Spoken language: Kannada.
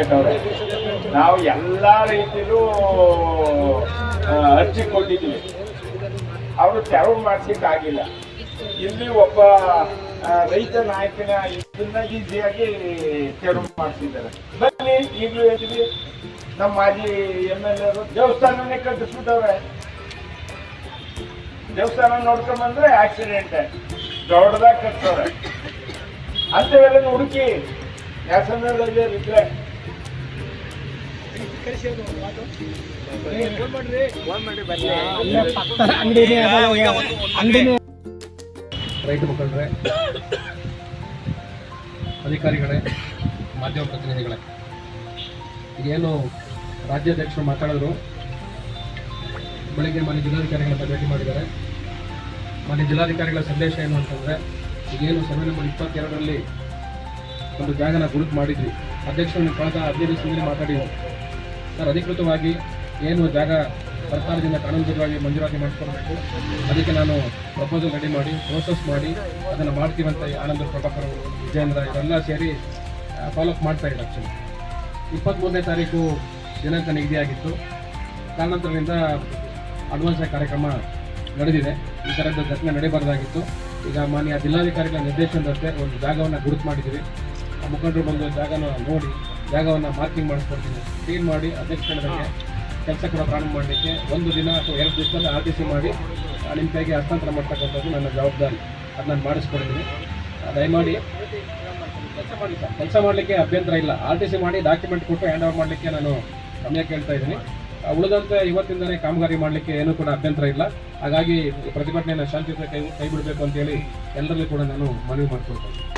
ಇಟ್ಕೊಂಡವ್ರೆ ನಾವು ಎಲ್ಲ ರೀತಿಯಲ್ಲೂ ಅರ್ಜಿ ಕೊಟ್ಟಿದ್ದೀವಿ. ಅವರು ತೆರವು ಮಾಡಿಸಿಕ್ಕಾಗಿಲ್ಲ. ಇಲ್ಲಿ ಒಬ್ಬ ರೈತ ನಾಯಕನ ಇದನ್ನ ಈಸಿಯಾಗಿ ತೆರವು ಮಾಡಿಸಿದ್ದಾರೆ. ಬನ್ನಿ, ಈಗಲೂ ಹೇಳ್ತೀವಿ. ನಮ್ಮ ಮಾಜಿ ಎಂ ಎಲ್ ಎರು ದೇವಸ್ಥಾನನೇ ಕಟ್ಟಿಸ್ಬಿಟ್ಟವ್ರೆ. ದೇವಸ್ಥಾನ ನೋಡ್ಕೊಂಡ್ ಬಂದ್ರೆ ಆಕ್ಸಿಡೆಂಟ್ ದೊಡ್ಡದಾಗ ಕಟ್ಸವ್ರೆ. ಅಂಥವೆಲ್ಲ ಹುಡುಕಿ ರೈತ ಮುಖಂಡ್ರೆ ಅಧಿಕಾರಿಗಳೇ, ಮಾಧ್ಯಮ ಪ್ರತಿನಿಧಿಗಳೇ ಏನು ರಾಜ್ಯಾಧ್ಯಕ್ಷರು ಮಾತಾಡಿದ್ರು? ಬೆಳಿಗ್ಗೆ ಮನೆ ಜಿಲ್ಲಾಧಿಕಾರಿಗಳನ್ನ ಭೇಟಿ ಮಾಡಿದ್ದಾರೆ. ಮನೆ ಜಿಲ್ಲಾಧಿಕಾರಿಗಳ ಸಂದೇಶ ಏನು ಅಂತಂದರೆ, ಈಗೇನು ಸರ್ವೆ ನಂಬರ್ ಇಪ್ಪತ್ತೆರಡರಲ್ಲಿ ಒಂದು ಜಾಗನ ಗುರುತು ಮಾಡಿದ್ವಿ. ಅಧ್ಯಕ್ಷರನ್ನು ಕಳೆದ ಹದಿನೈದು ದಿವಸದಲ್ಲಿ ಮಾತಾಡಿದ್ರು ಸರ್ ಅಧಿಕೃತವಾಗಿ ಏನು ಜಾಗ ಸರ್ಕಾರದಿಂದ ಕಾನೂನುಬದ್ಧವಾಗಿ ಮಂಜೂರಾತಿ ಮಾಡ್ಕೊಬೇಕು ಅದಕ್ಕೆ ನಾನು ಪ್ರಪೋಸಲ್ ರೆಡಿ ಮಾಡಿ ಪ್ರೋಸೆಸ್ ಮಾಡಿ ಅದನ್ನು ಮಾಡ್ತೀವಂತ ಆನಂದ ಪ್ರಭಾಕರ್ ಅವರು, ವಿಜೇಂದ್ರ ಇವರೆಲ್ಲ ಸೇರಿ ಫಾಲೋಅಪ್ ಮಾಡ್ತಾ ಇದ್ದಾರೆ ಆ್ಯಕ್ಚುಲಿ ಇಪ್ಪತ್ತ್ಮೂರನೇ ತಾರೀಕು ದಿನಾಂಕ ನಿಗದಿಯಾಗಿತ್ತು ಕಾರಣಾಂತರದಿಂದ ಅಡ್ವಾನ್ಸ್ ಕಾರ್ಯಕ್ರಮ ನಡೆದಿದೆ. ಈ ಥರದ ಘಟನೆ ನಡೀಬಾರ್ದಾಗಿತ್ತು. ಈಗ ಮಾನ್ಯ ಜಿಲ್ಲಾಧಿಕಾರಿಗಳ ನಿರ್ದೇಶನದಂತೆ ಒಂದು ಜಾಗವನ್ನು ಗುರುತು ಮಾಡಿದ್ದೀವಿ. ಆ ಮುಖಂಡರು ಬಂದು ಜಾಗನ ನೋಡಿ ಜಾಗವನ್ನು ಮಾರ್ಕಿಂಗ್ ಮಾಡಿಸ್ಕೊಡ್ತೀನಿ. ಕ್ಲೀನ್ ಮಾಡಿ ಅಧ್ಯಕ್ಷರಿಗೆ ಕೆಲಸ ಕೂಡ ಪ್ರಾರಂಭ ಮಾಡಲಿಕ್ಕೆ ಒಂದು ದಿನ ಅಥವಾ ಎರಡು ದಿವಸದಲ್ಲಿ ಆರ್ ಟಿ ಸಿ ಮಾಡಿ ನಿಮ್ಮ ಕೈಗೆ ಹಸ್ತಾಂತರ ಮಾಡ್ತಕ್ಕಂಥದ್ದು ನನ್ನ ಜವಾಬ್ದಾರಿ. ಅದು ನಾನು ಮಾಡಿಸ್ಕೊಡ್ತೀನಿ ದಯಮಾಡಿ ಕೆಲಸ ಮಾಡಿ ಸರ್. ಕೆಲಸ ಮಾಡಲಿಕ್ಕೆ ಅಭ್ಯಂತರ ಇಲ್ಲ. ಆರ್ ಟಿ ಸಿ ಮಾಡಿ ಡಾಕ್ಯುಮೆಂಟ್ ಕೊಟ್ಟು ಹ್ಯಾಂಡ್ ಓವರ್ ಮಾಡಲಿಕ್ಕೆ ನಾನು ಸಮಯ ಕೇಳ್ತಾ ಇದ್ದೀನಿ. ಉಳಿದಂತೆ ಇವತ್ತಿಂದಲೇ ಕಾಮಗಾರಿ ಮಾಡಲಿಕ್ಕೆ ಏನೂ ಕೂಡ ಅಭ್ಯಂತರ ಇಲ್ಲ. ಹಾಗಾಗಿ ಪ್ರತಿಭಟನೆಯನ್ನು ಶಾಂತಿಯುತ ಕೈ, ಕೈಬಿಡಬೇಕು ಅಂತೇಳಿ ಎಲ್ಲರಲ್ಲೂ ಕೂಡ ನಾನು ಮನವಿ ಮಾಡ್ಕೊಳ್ತೇನೆ